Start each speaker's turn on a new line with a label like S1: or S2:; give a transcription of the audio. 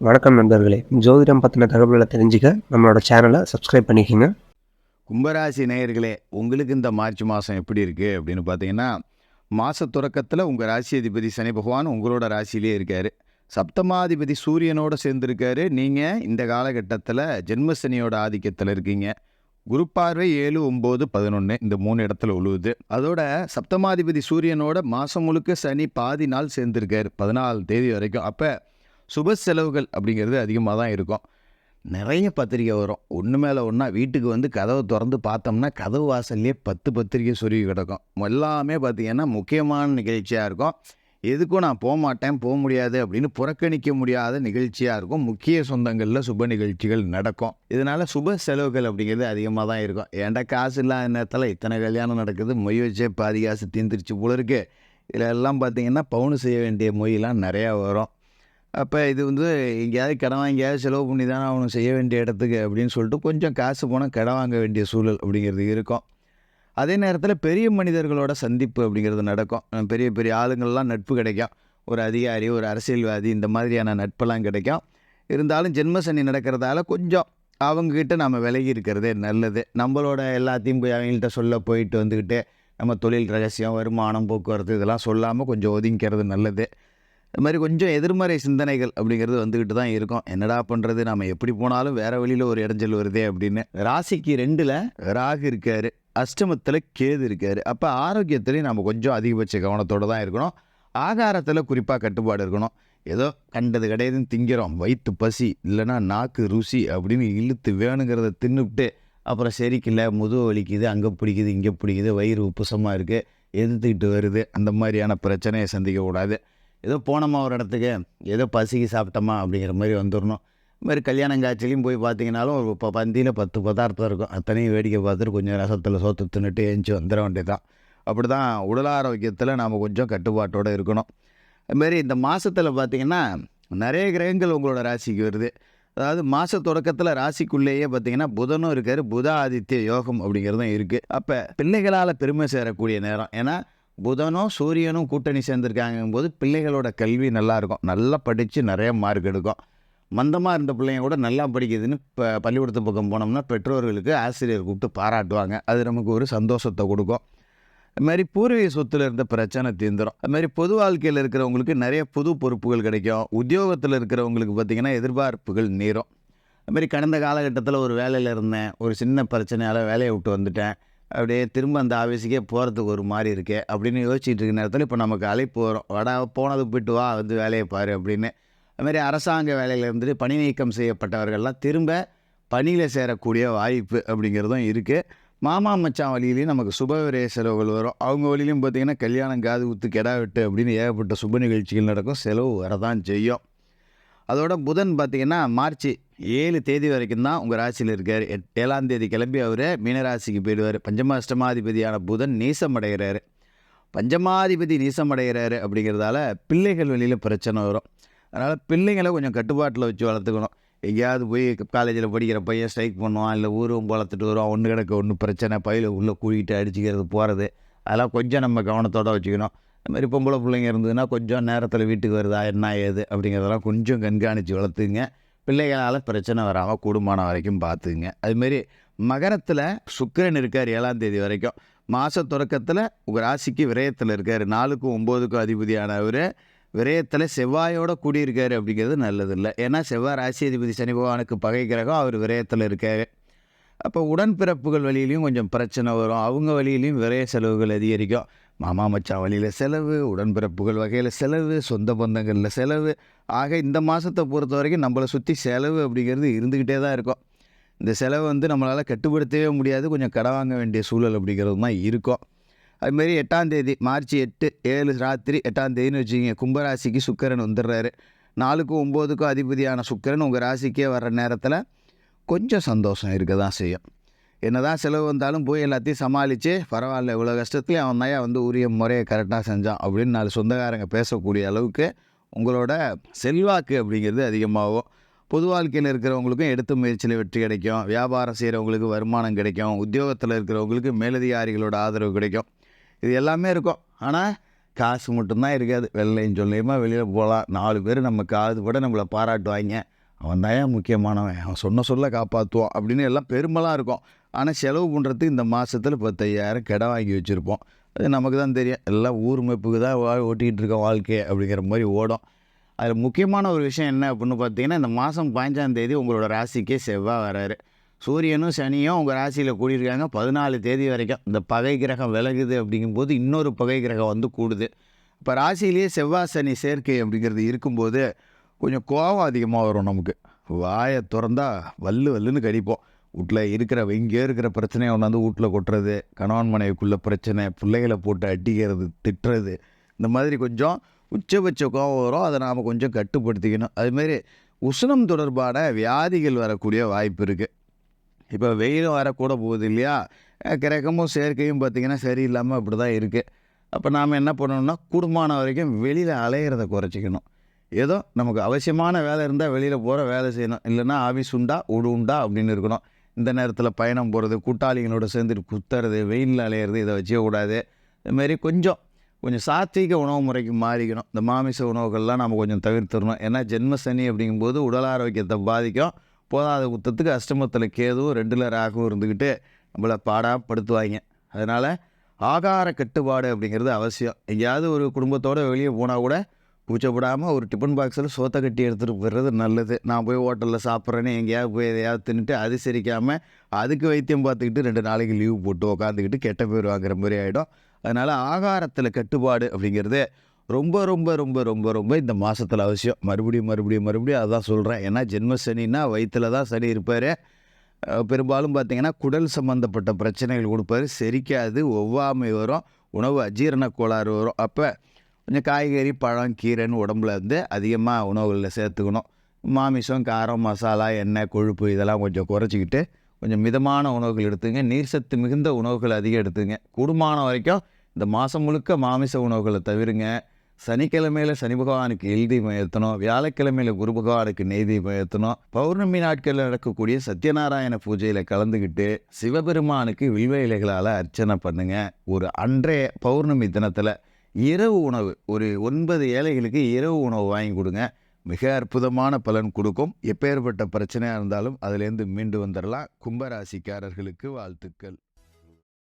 S1: வணக்கம் நண்பர்களே. ஜோதிடம் பற்றின தகவல்களை தெரிஞ்சுக்க நம்மளோட சேனலை சப்ஸ்கிரைப் பண்ணிக்கோங்க.
S2: கும்பராசி நேயர்களே உங்களுக்கு இந்த மார்ச் மாதம் எப்படி இருக்குது அப்படின்னு பார்த்தீங்கன்னா மாத தொடக்கத்தில் உங்கள் ராசி அதிபதி சனி பகவான் உங்களோட ராசியிலே இருக்கார். சப்தமாதிபதி சூரியனோட சேர்ந்துருக்காரு. நீங்கள் இந்த காலகட்டத்தில் ஜென்மசனியோட ஆதிக்கத்தில் இருக்கீங்க. குரு பார்வை ஏழு ஒம்பது பதினொன்று இந்த மூணு இடத்துல உழுவுது. அதோட சப்தமாதிபதி சூரியனோட மாதம் முழுக்க சனி பாதி நாள் சேர்ந்துருக்காரு. பதினாலு தேதி வரைக்கும். அப்போ சுப செலவுகள் அப்படிங்கிறது அதிகமாக தான் இருக்கும். நிறைய பத்திரிக்கை வரும். ஒன்று மேலே ஒன்றா வீட்டுக்கு வந்து கதவை திறந்து பார்த்தோம்னா கதவு வாசல்லையே பத்து பத்திரிக்கை சொருகி கிடக்கும். எல்லாமே பார்த்தீங்கன்னா முக்கியமான நிகழ்ச்சியாக இருக்கும். எதுக்கும் நான் போக மாட்டேன் போக முடியாது அப்படின்னு புறக்கணிக்க முடியாத நிகழ்ச்சியாக இருக்கும். முக்கிய சொந்தங்களில் சுப நிகழ்ச்சிகள் நடக்கும். இதனால் சுப செலவுகள் அப்படிங்கிறது அதிகமாக தான் இருக்கும். ஏன்டா காசு இல்லாத நேரத்தில் இத்தனை கல்யாணம் நடக்குது மொய் வச்சே பாதி காசு தீந்துருச்சு போல இருக்குது இதில் எல்லாம் பார்த்தீங்கன்னா பவுனு செய்ய வேண்டிய மொய்லாம் நிறையா வரும். அப்போ இது வந்து எங்கேயாவது கடன் வாங்கியாவது செலவு பண்ணி தானே அவனுக்கு செய்ய வேண்டிய இடத்துக்கு அப்படின்னு சொல்லிட்டு கொஞ்சம் காசு போனால் கடன் வாங்க வேண்டிய சூழல் அப்படிங்கிறது இருக்கும். அதே நேரத்தில் பெரிய மனிதர்களோட சந்திப்பு அப்படிங்கிறது நடக்கும். பெரிய பெரிய ஆளுங்கள்லாம் நட்பு கிடைக்கும். ஒரு அதிகாரி ஒரு அரசியல்வாதி இந்த மாதிரியான நட்பெல்லாம் கிடைக்கும். இருந்தாலும் ஜென்மசனி நடக்கிறதால கொஞ்சம் அவங்கக்கிட்ட நம்ம விலகி இருக்கிறதே நல்லது. நம்மளோட எல்லாத்தையும் போய் அவங்கள்ட்ட சொல்ல போயிட்டு வந்துக்கிட்டு நம்ம தொழில் ரகசியம் வருமானம் போக்குவரத்து இதெல்லாம் சொல்லாமல் கொஞ்சம் ஒதுங்கிக்கிறது நல்லது. இது மாதிரி கொஞ்சம் எதிர்மறை சிந்தனைகள் அப்படிங்கிறது வந்துக்கிட்டு தான் இருக்கும். என்னடா பண்ணுறது நம்ம எப்படி போனாலும் வேற வழியில் ஒரு இடைஞ்சல் வருதே அப்படின்னு. ராசிக்கு ரெண்டில் ராகு இருக்காரு அஷ்டமத்தில் கேது இருக்காரு. அப்போ ஆரோக்கியத்துலேயும் நம்ம கொஞ்சம் அதிகபட்ச கவனத்தோடு தான் இருக்கணும். ஆகாரத்தில் குறிப்பாக கட்டுப்பாடு இருக்கணும். ஏதோ கண்டது கிடையாதுன்னு திங்கிறோம். வயிற்று பசி இல்லைன்னா நாக்கு ருசி அப்படின்னு இழுத்து வேணுங்கிறத தின்னுவிட்டு அப்புறம் செரிக்கல முதுகு வலிக்குது அங்கே பிடிக்குது இங்கே பிடிக்குது வயிறு உப்புசமாக இருக்குது எதிர்த்துக்கிட்டு வருது. அந்த மாதிரியான பிரச்சனையை சந்திக்கக்கூடாது. ஏதோ போனோமா ஒரு இடத்துக்கு ஏதோ பசிக்கு சாப்பிட்டோமா அப்படிங்கிற மாதிரி வந்துடணும். இது மாதிரி கல்யாணம் காட்சிலையும் போய் பார்த்தீங்கனாலும் ஒரு இப்போ பந்தியில் பத்து பதார்த்தம் இருக்கும். அத்தனையும் வேடிக்கை பார்த்துட்டு கொஞ்சம் ரசத்தில் சோத்து தின்னுட்டு ஏஞ்சி வந்துட வேண்டியதுதான். அப்படி தான் உடல் ஆரோக்கியத்தில் நாம் கொஞ்சம் கட்டுப்பாட்டோடு இருக்கணும். அதுமாரி இந்த மாதத்தில் பார்த்தீங்கன்னா நிறைய கிரகங்கள் உங்களோட ராசிக்கு வருது. அதாவது மாத தொடக்கத்தில் ராசிக்குள்ளேயே பார்த்தீங்கன்னா புதனும் இருக்கார். புத ஆதித்ய யோகம் அப்படிங்கிறதும் இருக்குது அப்போ பிள்ளைகளால் பெருமை சேரக்கூடிய நேரம். ஏன்னா புதனும் சூரியனும் கூட்டணி சேர்ந்துருக்காங்கும் போது பிள்ளைகளோட கல்வி நல்லாயிருக்கும். நல்லா படித்து நிறைய மார்க் எடுக்கும். மந்தமாக இருந்த பிள்ளைங்க கூட நல்லா படிக்குதுன்னு இப்போ பள்ளிக்கூடத்து பக்கம் போனோம்னா பெற்றோர்களுக்கு ஆசிரியர் கூப்பிட்டு பாராட்டுவாங்க. அது நமக்கு ஒரு சந்தோஷத்தை கொடுக்கும். அது மாதிரி பூர்வீக சொத்தில் இருந்த பிரச்சனை தீந்துடும் அது மாதிரி பொது வாழ்க்கையில் இருக்கிறவங்களுக்கு நிறைய புது பொறுப்புகள் கிடைக்கும். உத்தியோகத்தில் இருக்கிறவங்களுக்கு பார்த்திங்கன்னா எதிர்பார்ப்புகள் நீரும். அதுமாரி கடந்த காலகட்டத்தில் ஒரு வேலையில் இருந்தேன். ஒரு சின்ன பிரச்சனையால் வேலையை விட்டு வந்துட்டேன். அப்படியே திரும்ப அந்த ஆஃபீஸுக்கே போகிறதுக்கு ஒரு மாதிரி இருக்கே அப்படின்னு யோசிச்சுட்டு இருக்க நேரத்தில் இப்போ நமக்கு அழைப்பு வரும். வடா போனது போயிட்டு வா வந்து வேலையை பாரு அப்படின்னு. அதுமாதிரி அரசாங்க வேலையில் இருந்துட்டு பணி நீக்கம் செய்யப்பட்டவர்கள்லாம் திரும்ப பணியில் சேரக்கூடிய வாய்ப்பு அப்படிங்கிறதும் இருக்குது மாமா மச்சான் வழியிலையும் நமக்கு சுப செலவுகள் வரும். அவங்க வழியிலையும் பார்த்திங்கன்னா கல்யாணம் காது குத்து கெடா வெட்டு அப்படின்னு ஏகப்பட்ட சுப நிகழ்ச்சிகள் நடக்கும். செலவு வரதான் செய்யும். அதோட புதன் பார்த்திங்கன்னா மார்ச் ஏழு தேதி வரைக்கும் தான் உங்கள் ராசியில் இருக்கார். ஏழாம் தேதி கிளம்பி அவர் மீனராசிக்கு போயிடுவார். பஞ்சமாஷ்டமாதிபதியான புதன் நீசமடைகிறாரு பஞ்சமாதிபதி நீசமடைகிறாரு அப்படிங்கிறதால பிள்ளைகள் வெளியில் பிரச்சனை வரும். அதனால் பிள்ளைங்களை கொஞ்சம் கட்டுப்பாட்டில் வச்சு வளர்த்துக்கணும். எங்கேயாவது போய் காலேஜில் படிக்கிற பையன் ஸ்ட்ரைக் பண்ணுவான் இல்லை ஊரும் வளர்த்துட்டு வருவான் ஒன்று கிடக்க ஒன்று பிரச்சனை பையில் உள்ளே கூட்டிகிட்டு அடிச்சுக்கிறது போகிறது அதெல்லாம் கொஞ்சம் நம்ம கவனத்தோடு வச்சுக்கணும். அது மாதிரி பொம்பளை பிள்ளைங்க இருந்ததுன்னா கொஞ்சம் நேரத்தில் வீட்டுக்கு வருதா என்ன ஏது அப்படிங்கிறதெல்லாம் கொஞ்சம் கண்காணித்து வளர்த்துங்க. பிள்ளைகளால் பிரச்சனை வராமல் கூடுமானம் வரைக்கும் பார்த்துங்க. அதுமாரி மகரத்தில் சுக்கரன் இருக்கார் ஏழாம் தேதி வரைக்கும். மாத தொடக்கத்தில் உங்கள் ராசிக்கு விரயத்தில் இருக்கார். நாலுக்கும் ஒம்போதுக்கும் அதிபதியானவர். விரயத்தில் செவ்வாயோட கூடியிருக்காரு அப்படிங்கிறது நல்லதில்லை. ஏன்னா செவ்வாய் ராசி அதிபதி சனி பகவானுக்கு பகை கிரகம் அவர் விரயத்தில் இருக்கார். அப்போ உடன்பிறப்புகள் வழியிலையும் கொஞ்சம் பிரச்சனை வரும். அவங்க வழியிலையும் விரய செலவுகள் அதிகரிக்கும். மாமா மச்சான் வழியில் செலவு உடன்பிறப்புகள் வகையில் செலவு சொந்த பந்தங்களில் செலவு. ஆக இந்த மாதத்தை பொறுத்த வரைக்கும் நம்மளை சுற்றி செலவு அப்படிங்கிறது இருந்துக்கிட்டே தான் இருக்கும். இந்த செலவு வந்து நம்மளால் கட்டுப்படுத்தவே முடியாது. கொஞ்சம் கடன் வாங்க வேண்டிய சூழல் அப்படிங்கிறது தான் இருக்கும். அதுமாரி எட்டாந்தேதி மார்ச் எட்டு ஏழு ராத்திரி எட்டாந்தேதின்னு வச்சுக்கிங்க. கும்பராசிக்கு சுக்கரன் வந்துடுறாரு. நாலுக்கும் ஒம்போதுக்கும் அதிபதியான சுக்கரன் உங்கள் ராசிக்கே வர்ற நேரத்தில் கொஞ்சம் சந்தோஷம் இருக்க தான் செய்யும். என்ன தான் செலவு வந்தாலும் போய் எல்லாத்தையும் சமாளித்து பரவாயில்ல இவ்வளோ கஷ்டத்துலேயும் அவன் தான் வந்து உரிய முறையை கரெக்டாக செஞ்சான் அப்படின்னு நாலு சொந்தக்காரங்க பேசக்கூடிய அளவுக்கு உங்களோட செல்வாக்கு அப்படிங்கிறது அதிகமாகும். பொது வாழ்க்கையில் இருக்கிறவங்களுக்கும் எடுத்த முயற்சியில் வெற்றி கிடைக்கும். வியாபாரம் செய்கிறவங்களுக்கு வருமானம் கிடைக்கும். உத்தியோகத்தில் இருக்கிறவங்களுக்கு மேலதிகாரிகளோட ஆதரவு கிடைக்கும். இது எல்லாமே இருக்கும். ஆனால் காசு மட்டும்தான் இருக்காது. வெள்ளையும் சொல்லியுமா வெளியில் போகலாம் நாலு பேர் நம்ம காது கூட நம்மளை பாராட்டுவாங்க அவன் தான் முக்கியமானவன். அவன் சொன்ன சொல்ல காப்பாற்றுவான் அப்படின்னு எல்லாம் பெருமைலாம் இருக்கும். ஆனால் செலவு பண்ணுறதுக்கு இந்த மாதத்தில் பத்தையாயிரம் கிடம் வாங்கி வச்சுருப்போம். அது நமக்கு தான் தெரியும். எல்லாம் ஊர் மைப்புக்கு தான் ஓட்டிக்கிட்டு இருக்க வாழ்க்கை அப்படிங்கிற மாதிரி ஓடும். அதில் முக்கியமான ஒரு விஷயம் என்ன அப்படின்னு பார்த்தீங்கன்னா இந்த மாதம் பதினஞ்சாம் தேதி உங்களோட ராசிக்கே செவ்வாய் வராரு. சூரியனும் சனியும் உங்கள் ராசியில் கூடியிருக்காங்க. பதினாலு தேதி வரைக்கும் இந்த பகை கிரகம் விலகுது அப்படிங்கும்போது இன்னொரு பகை கிரகம் வந்து கூடுது. இப்போ ராசியிலேயே செவ்வாய் சனி சேர்க்கை அப்படிங்கிறது இருக்கும்போது கொஞ்சம் கோபம் அதிகமாக வரும் நமக்கு. வாயை திறந்தா வல்லு வல்லுன்னு கடிப்போம். வீட்டில் இருக்கிற இங்கே இருக்கிற பிரச்சனையை கொண்டாந்து வீட்டில் கொட்டுறது கணவன் மனைவிக்குள்ளே பிரச்சனை பிள்ளைகளை போட்டு அடிக்கிறது திட்டுறது இந்த மாதிரி கொஞ்சம் உச்சபட்ச கோபம் வரும். அதை நாம் கொஞ்சம் கட்டுப்படுத்திக்கணும். அதுமாரி உஷ்ணம் தொடர்பான வியாதிகள் வரக்கூடிய வாய்ப்பு இருக்குது இப்போ வெயிலும் வரக்கூட போகுது இல்லையா? கிரகமும் சேர்க்கையும் பார்த்திங்கன்னா சரியில்லாமல் அப்படி தான் இருக்குது அப்போ நாம் என்ன பண்ணணும்னா கூடுமான வரைக்கும் வெளியில் அலையிறத குறைச்சிக்கணும். ஏதோ நமக்கு அவசியமான வேலை இருந்தால் வெளியில் போகிற வேலை செய்யணும். இல்லைன்னா ஆஃபீஸ் உண்டா? உடு உண்டா? அப்படின்னு இருக்கணும். இந்த நேரத்தில் பயணம் போகிறது கூட்டாளிகளோட சேர்ந்துட்டு குத்துறது வெயிலில் அலையிறது இதை வச்சே கூடாது. இதுமாரி கொஞ்சம் கொஞ்சம் சாத்வீக உணவு முறைக்கு மாறிக்கணும். இந்த மாமிச உணவுகள்லாம் நம்ம கொஞ்சம் தவிர்த்துடணும். ஏன்னா ஜென்ம சனி அப்படிங்கும்போது உடல் ஆரோக்கியத்தை பாதிக்கும். போதாத குத்தத்துக்கு அஷ்டமத்தில் கேதுவும் ரெண்டில் ராகவும் இருந்துக்கிட்டு நம்மளை பாடாப்படுத்துவாங்க. அதனால் ஆகார கட்டுப்பாடு அப்படிங்கிறது அவசியம். எங்கேயாவது ஒரு குடும்பத்தோடு வெளியே போனால் கூட கூச்சப்படாமல் ஒரு டிஃபன் பாக்ஸில் சோத்தை கட்டி எடுத்துகிட்டு போயிடுறது நல்லது. நான் போய் ஹோட்டலில் சாப்பிட்றேன்னு எங்கேயாவது போய் எதையாவது தின்னுட்டு அது சிரிக்காமல் அதுக்கு வைத்தியம் பார்த்துக்கிட்டு ரெண்டு நாளைக்கு லீவ் போட்டு உக்காந்துக்கிட்டு கெட்ட பேர் வாங்குற மாதிரி ஆகிடும் அதனால் ஆகாரத்தில் கட்டுப்பாடு அப்படிங்கிறது ரொம்ப ரொம்ப ரொம்ப ரொம்ப ரொம்ப இந்த மாதத்தில் அவசியம். மறுபடியும் மறுபடியும் மறுபடியும் அதான் சொல்கிறேன் ஏன்னா ஜென்ம சனின்னா வயிற்றில் தான் சனி இருப்பார். பெரும்பாலும் பார்த்தீங்கன்னா குடல் சம்மந்தப்பட்ட பிரச்சனைகள் கொடுப்பாரு. செரிக்காது ஒவ்வாமை வரும் உணவு அஜீரண கோளாறு வரும். அப்போ கொஞ்சம் காய்கறி பழம் கீரைன்னு உடம்புல இருந்து அதிகமாக உணவுகளில் சேர்த்துக்கணும். மாமிசம் காரம் மசாலா எண்ணெய் கொழுப்பு இதெல்லாம் கொஞ்சம் குறைச்சிக்கிட்டு கொஞ்சம் மிதமான உணவுகள் எடுத்துங்க. நீர் சத்து மிகுந்த உணவுகள் அதிகம் எடுத்துங்க. கூடுமான வரைக்கும் இந்த மாதம் முழுக்க மாமிச உணவுகளை தவிருங்க. சனிக்கிழமையில் சனி பகவானுக்கு எல்தீபம் ஏற்றணும். வியாழக்கிழமையில் குரு பகவானுக்கு நெய்தீபம் ஏற்றணும். பௌர்ணமி நாட்களில் நடக்கக்கூடிய சத்யநாராயண பூஜையில் கலந்துக்கிட்டு சிவபெருமானுக்கு வில்வ இலைகளால் அர்ச்சனை பண்ணுங்கள் ஒரு அன்றைய பௌர்ணமி தினத்தில் இரவு உணவு. ஒரு ஒன்பது ஏழைகளுக்கு இரவு உணவு வாங்கி கொடுங்க. மிக அற்புதமான பலன் கொடுக்கும். எப்பேற்பட்ட பிரச்சனையாக இருந்தாலும் அதுலேருந்து மீண்டு வந்துடலாம் கும்பராசிக்காரர்களுக்கு வாழ்த்துக்கள்.